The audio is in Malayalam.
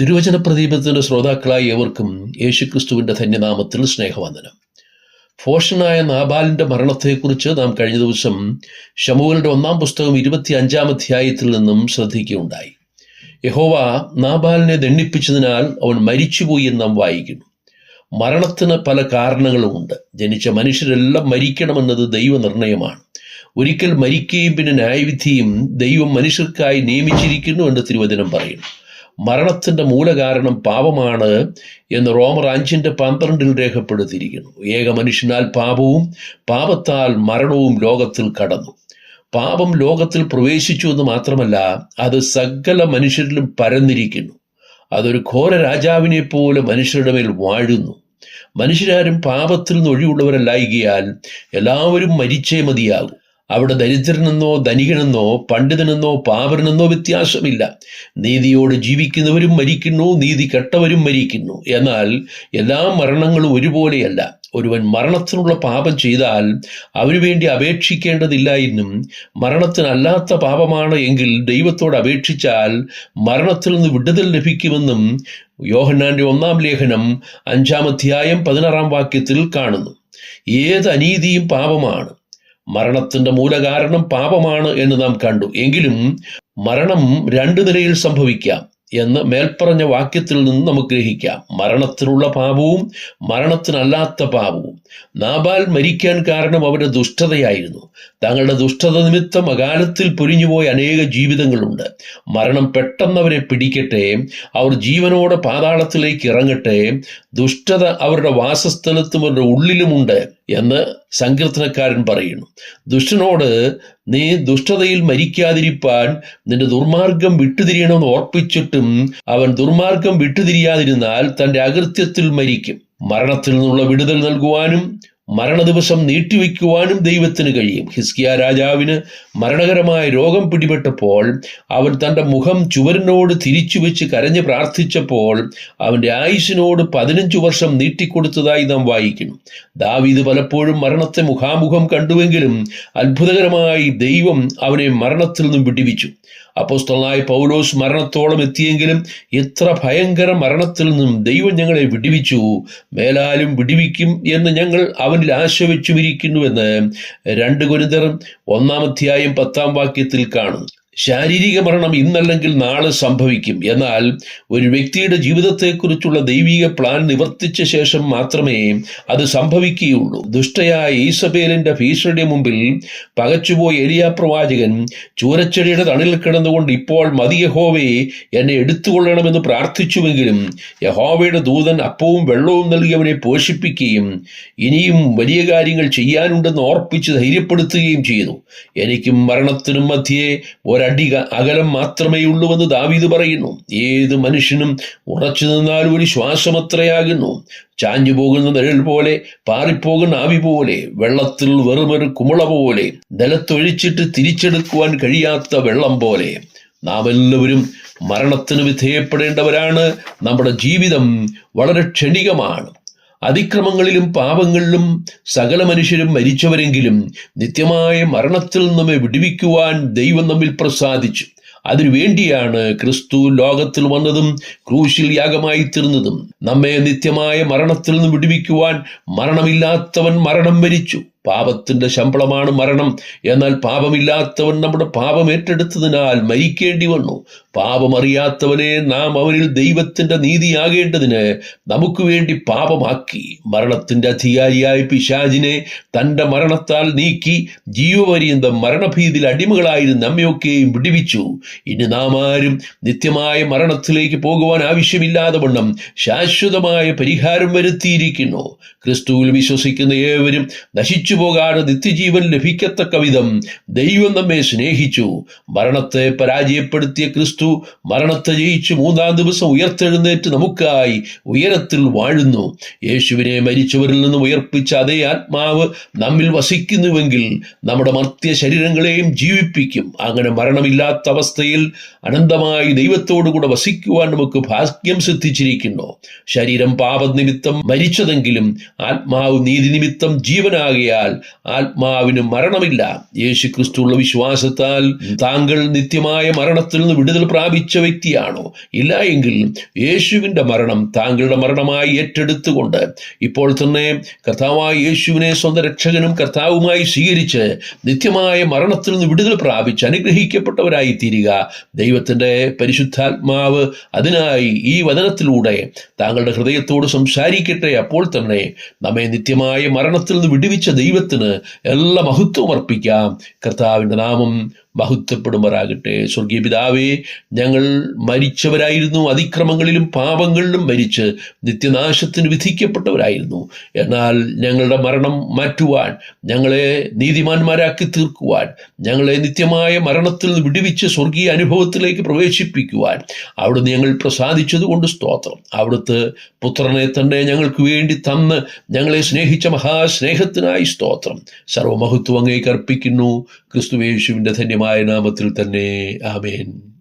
തിരുവചന പ്രദീപത്തിന്റെ ശ്രോതാക്കളായി ഏവർക്കും യേശുക്രിസ്തുവിന്റെ ധന്യനാമത്തിൽ സ്നേഹവന്ദനം. ഫോഷനായ നാബാലിന്റെ മരണത്തെക്കുറിച്ച് നാം കഴിഞ്ഞ ദിവസം ഷമുവലിന്റെ ഒന്നാം പുസ്തകം ഇരുപത്തി അഞ്ചാം അധ്യായത്തിൽ നിന്നും ശ്രദ്ധിക്കുകയുണ്ടായി. യഹോവ നാബാലിനെ ദണ്ഡിപ്പിച്ചതിനാൽ അവൻ മരിച്ചുപോയി എന്ന് നാം വായിക്കുന്നു. മരണത്തിന് പല കാരണങ്ങളുമുണ്ട് ജനിച്ച മനുഷ്യരെല്ലാം മരിക്കണമെന്നത് ദൈവനിർണയമാണ്. ഒരിക്കൽ മരിക്കുകയും പിന്നെ ന്യായവിധിയും ദൈവം മനുഷ്യർക്കായി നിയമിച്ചിരിക്കുന്നു എന്ന് തിരുവചനം പറയുന്നു. മരണത്തിന്റെ മൂലകാരണം പാപമാണ് എന്ന് റോമർ അഞ്ചിന്റെ പന്ത്രണ്ടിൽ രേഖപ്പെടുത്തിയിരിക്കുന്നു. ഏക മനുഷ്യനാൽ പാപവും പാപത്താൽ മരണവും ലോകത്തിൽ കടന്നു. പാപം ലോകത്തിൽ പ്രവേശിച്ചു എന്ന് മാത്രമല്ല അത് സകല മനുഷ്യരിലും പരന്നിരിക്കുന്നു. അതൊരു ഘോര രാജാവിനെ പോലെ മനുഷ്യരുടെ മേൽ വാഴുന്നു. മനുഷ്യരാരും പാപത്തിൽ നിന്ന് ഒഴിവുള്ളവരല്ലായികയാൽ എല്ലാവരും മരിച്ചേ മതിയാകും. അവിടെ ദരിദ്രനെന്നോ ധനികനെന്നോ പണ്ഡിതനെന്നോ പാവരനെന്നോ വ്യത്യാസമില്ല. നീതിയോട് ജീവിക്കുന്നവരും മരിക്കുന്നു നീതി കെട്ടവരും മരിക്കുന്നു. എന്നാൽ എല്ലാ മരണങ്ങളും ഒരുപോലെയല്ല. ഒരുവൻ മരണത്തിനുള്ള പാപം ചെയ്താൽ അവനു വേണ്ടി അപേക്ഷിക്കേണ്ടതില്ല എന്നും മരണത്തിനല്ലാത്ത പാപമാണ് എങ്കിൽ ദൈവത്തോട് അപേക്ഷിച്ചാൽ മരണത്തിൽ നിന്ന് വിടുതൽ ലഭിക്കുമെന്നും യോഹന്നാന്റെ ഒന്നാം ലേഖനം അഞ്ചാം അധ്യായം പതിനാറാം വാക്യത്തിൽ കാണുന്നു. ഏത് അനീതിയും പാപമാണ്. മരണത്തിന്റെ മൂലകാരണം പാപമാണ് എന്ന് നാം കണ്ടു. എങ്കിലും മരണം രണ്ടു നിലയിൽ സംഭവിക്കാം എന്ന് മേൽപ്പറഞ്ഞ വാക്യത്തിൽ നിന്ന് നമുക്ക് ഗ്രഹിക്കാം. മരണത്തിനുള്ള പാപവും മരണത്തിനല്ലാത്ത പാപവും. നാബാൽ മരിക്കാൻ കാരണം അവരുടെ ദുഷ്ടതയായിരുന്നു. തങ്ങളുടെ ദുഷ്ടത നിമിത്തം അകാലത്തിൽ പൊരിഞ്ഞുപോയ അനേക ജീവിതങ്ങളുണ്ട്. മരണം പെട്ടെന്ന് അവരെ പിടിക്കട്ടെ അവർ ജീവനോടെ പാതാളത്തിലേക്ക് ഇറങ്ങട്ടെ ദുഷ്ടത അവരുടെ വാസസ്ഥലത്തും അവരുടെ ഉള്ളിലുമുണ്ട് എന്ന് സങ്കീർത്തനക്കാരൻ പറയുന്നു. ദുഷ്ടനോട് നീ ദുഷ്ടതയിൽ മരിക്കാതിരിപ്പാൻ നിന്റെ ദുർമാർഗം വിട്ടുതിരിയണമെന്ന് ഓർപ്പിച്ചിട്ടും അവൻ ദുർമാർഗം വിട്ടുതിരിയാതിരുന്നാൽ തന്റെ അകൃത്യത്തിൽ മരിക്കും. മരണത്തിൽ നിന്നുള്ള വിടുതൽ നൽകുവാനും മരണദിവസം നീട്ടിവെക്കുവാനും ദൈവത്തിന് കഴിയും. ഹിസ്കിയ രാജാവിന് മരണകരമായ രോഗം പിടിപെട്ടപ്പോൾ അവൻ തന്റെ മുഖം ചുവരിനോട് തിരിച്ചു വെച്ച് കരഞ്ഞ് പ്രാർത്ഥിച്ചപ്പോൾ അവന്റെ ആയുസിനോട് പതിനഞ്ചു വർഷം നീട്ടിക്കൊടുത്തതായി നാം വായിക്കുന്നു. ദാവീദ് പലപ്പോഴും മരണത്തെ മുഖാമുഖം കണ്ടുവെങ്കിലും അത്ഭുതകരമായി ദൈവം അവനെ മരണത്തിൽ നിന്നും വിടിവിച്ചു. അപ്പോസ്തലനായ പൗലോസ് മരണത്തോളം എത്തിയെങ്കിലും എത്ര ഭയങ്കര മരണത്തിൽ നിന്നും ദൈവം ഞങ്ങളെ വിടിവിച്ചു. മേലാലും വിടിവിക്കും എന്ന് ഞങ്ങൾ അവനിൽ ആശ വെച്ചുമിരിക്കുന്നുവെന്ന് രണ്ട് ഗുരുതർ ഒന്നാം അധ്യായം പത്താം വാക്യത്തിൽ കാണുന്നു. ശാരീരിക മരണം ഇന്നല്ലെങ്കിൽ നാളെ സംഭവിക്കും. എന്നാൽ ഒരു വ്യക്തിയുടെ ജീവിതത്തെക്കുറിച്ചുള്ള ദൈവിക പ്ലാൻ നിവർത്തിച്ച ശേഷം മാത്രമേ അത് സംഭവിക്കുകയുള്ളൂ. ദുഷ്ടയായ ഈസബേലിന്റെ ഭീഷണിയുടെ മുമ്പിൽ പകച്ചുപോയ എലിയ പ്രവാചകൻ ചൂരച്ചെടിയുടെ തണിൽ കിടന്നുകൊണ്ട് ഇപ്പോൾ മതി യഹോവേ എന്നെ എടുത്തുകൊള്ളണമെന്ന് പ്രാർത്ഥിച്ചുവെങ്കിലും യഹോവയുടെ ദൂതൻ അപ്പവും വെള്ളവും നൽകി അവനെ പോഷിപ്പിക്കുകയും ഇനിയും വലിയ കാര്യങ്ങൾ ചെയ്യാനുണ്ടെന്ന് ഓർപ്പിച്ച് ധൈര്യപ്പെടുത്തുകയും ചെയ്തു. എനിക്കും മരണത്തിനും മധ്യേ ഒരടി അകലം മാത്രമേ ഉള്ളൂവെന്ന് ദാവീദ് പറയുന്നു. ഏത് മനുഷ്യനും ഉറച്ചു നിന്നാൽ ഒരു ശ്വാസമത്രയാകുന്നു. ചാഞ്ഞു പോകുന്ന നിഴൽ പോലെ പാറിപ്പോകുന്ന ആവി പോലെ വെള്ളത്തിൽ വെറുമൊരു കുമിള പോലെ നിലത്തൊഴിച്ചിട്ട് തിരിച്ചെടുക്കുവാൻ കഴിയാത്ത വെള്ളം പോലെ. നാം എല്ലാവരും മരണത്തിന് വിധേയപ്പെടേണ്ടവരാണ്. നമ്മുടെ ജീവിതം വളരെ ക്ഷണികമാണ്. അതിക്രമങ്ങളിലും പാപങ്ങളിലും സകല മനുഷ്യരും മരിച്ചവരെങ്കിലും നിത്യമായ മരണത്തിൽ നമ്മെ വിടുവിക്കുവാൻ ദൈവം നമ്മിൽ പ്രസാദിച്ചു. അതിനുവേണ്ടിയാണ് ക്രിസ്തു ലോകത്തിൽ വന്നതും ക്രൂശിൽ യാഗമായി തീർന്നതും. നമ്മെ നിത്യമായ മരണത്തിൽ നിന്ന് വിടുവിക്കുവാൻ മരണമില്ലാത്തവൻ മരണം മരിച്ചു. പാപത്തിന്റെ ശമ്പളമാണ് മരണം. എന്നാൽ പാപമില്ലാത്തവൻ നമ്മുടെ പാപം ഏറ്റെടുത്തതിനാൽ മരിക്കേണ്ടി വന്നു. പാപമറിയാത്തവനെ നാം അവനിൽ ദൈവത്തിന്റെ നീതിയാകേണ്ടതിന് നമുക്ക് വേണ്ടി പാപമാക്കി. മരണത്തിന്റെ അധികാരിയായ പിശാജിനെ തന്റെ മരണത്താൽ നീക്കി ജീവപര്യന്തം മരണഭീതിയിൽ അടിമകളായിരുന്ന നമ്മയൊക്കെയും വിടിവിച്ചു. ഇനി നാം ആരും നിത്യമായ മരണത്തിലേക്ക് പോകുവാൻ ആവശ്യമില്ലാതെ വണ്ണം ശാശ്വതമായ പരിഹാരം വരുത്തിയിരിക്കുന്നു. ക്രിസ്തുവിൽ വിശ്വസിക്കുന്ന ഏവരും നശിച്ചു പോകാതെ നിത്യജീവൻ ലഭിക്കത്തക്ക വിധം ദൈവം നമ്മെ സ്നേഹിച്ചു. മരണത്തെ പരാജയപ്പെടുത്തിയ ക്രിസ്തു മരണത്തെ ജയിച്ച് മൂന്നാം ദിവസം ഉയർത്തെഴുന്നേറ്റ് നമുക്കായി ഉയരത്തിൽ വാഴുന്നു. യേശുവിനെ മരിച്ചവരിൽ നിന്ന് ഉയർപ്പിച്ച അതേ ആത്മാവ് നമ്മിൽ വസിക്കുന്നുവെങ്കിൽ നമ്മുടെ മർത്യ ശരീരങ്ങളെയും ജീവിപ്പിക്കും. അങ്ങനെ മരണമില്ലാത്ത അവസ്ഥയിൽ അനന്തമായി ദൈവത്തോടുകൂടെ വസിക്കുവാൻ നമുക്ക് ഭാഗ്യം സിദ്ധിച്ചിരിക്കുന്നു. ശരീരം പാപനിമിത്തം മരിച്ചതെങ്കിലും ആത്മാവ് നീതി നിമിത്തം ജീവനാകിയ ആകയാൽ ആത്മാവിന് മരണമില്ല. യേശു വിശ്വാസത്താൽ താങ്കൾ നിത്യമായ മരണത്തിൽ നിന്ന് വിടുതൽ പ്രാപിച്ച വ്യക്തിയാണോ? ഇല്ല എങ്കിൽ യേശുവിന്റെ മരണം താങ്കളുടെ മരണമായി ഏറ്റെടുത്തുകൊണ്ട് ഇപ്പോൾ തന്നെ കർത്താവായ യേശുവിനെ സ്വന്തം രക്ഷകനും കർത്താവുമായി സ്വീകരിച്ച് നിത്യമായ മരണത്തിൽ നിന്ന് വിടുതൽ പ്രാപിച്ച് അനുഗ്രഹിക്കപ്പെട്ടവരായി തീരുക ദൈവത്തിന്റെ പരിശുദ്ധാത്മാവ് അതിനായി ഈ വചനത്തിലൂടെ താങ്കളുടെ ഹൃദയത്തോട് സംസാരിക്കട്ടെ. അപ്പോൾ തന്നെ നമ്മെ നിത്യമായ മരണത്തിൽ നിന്ന് വിടുവിച്ച ദൈവത്തിന് എല്ലാ മഹത്വവും അർപ്പിക്കാം. കർത്താവിന്റെ നാമം മഹത്വപ്പെടുമാറാകട്ടെ. സ്വർഗീയ പിതാവേ ഞങ്ങൾ മരിച്ചവരായിരുന്നു. അതിക്രമങ്ങളിലും പാപങ്ങളിലും മരിച്ച് നിത്യനാശത്തിന് വിധിക്കപ്പെട്ടവരായിരുന്നു. എന്നാൽ ഞങ്ങളുടെ മരണം മാറ്റുവാൻ ഞങ്ങളെ നീതിമാന്മാരാക്കി തീർക്കുവാൻ ഞങ്ങളെ നിത്യമായ മരണത്തിൽ നിന്ന് വിടുവിച്ച് സ്വർഗീയ അനുഭവത്തിലേക്ക് പ്രവേശിപ്പിക്കുവാൻ അവിടുന്ന് ഞങ്ങൾ പ്രസാദിച്ചതുകൊണ്ട് സ്തോത്രം. അവിടുത്തെ പുത്രനെ തന്നെ ഞങ്ങൾക്ക് വേണ്ടി തന്ന് ഞങ്ങളെ സ്നേഹിച്ച മഹാസ്നേഹത്തിനായി സ്തോത്രം. സർവമഹത്വം അങ്ങേക്ക് അർപ്പിക്കുന്നു ക്രിസ്തുവേശുവിന്റെ ധന്യമായ നാമത്തിൽ തന്നെ. ആമേൻ.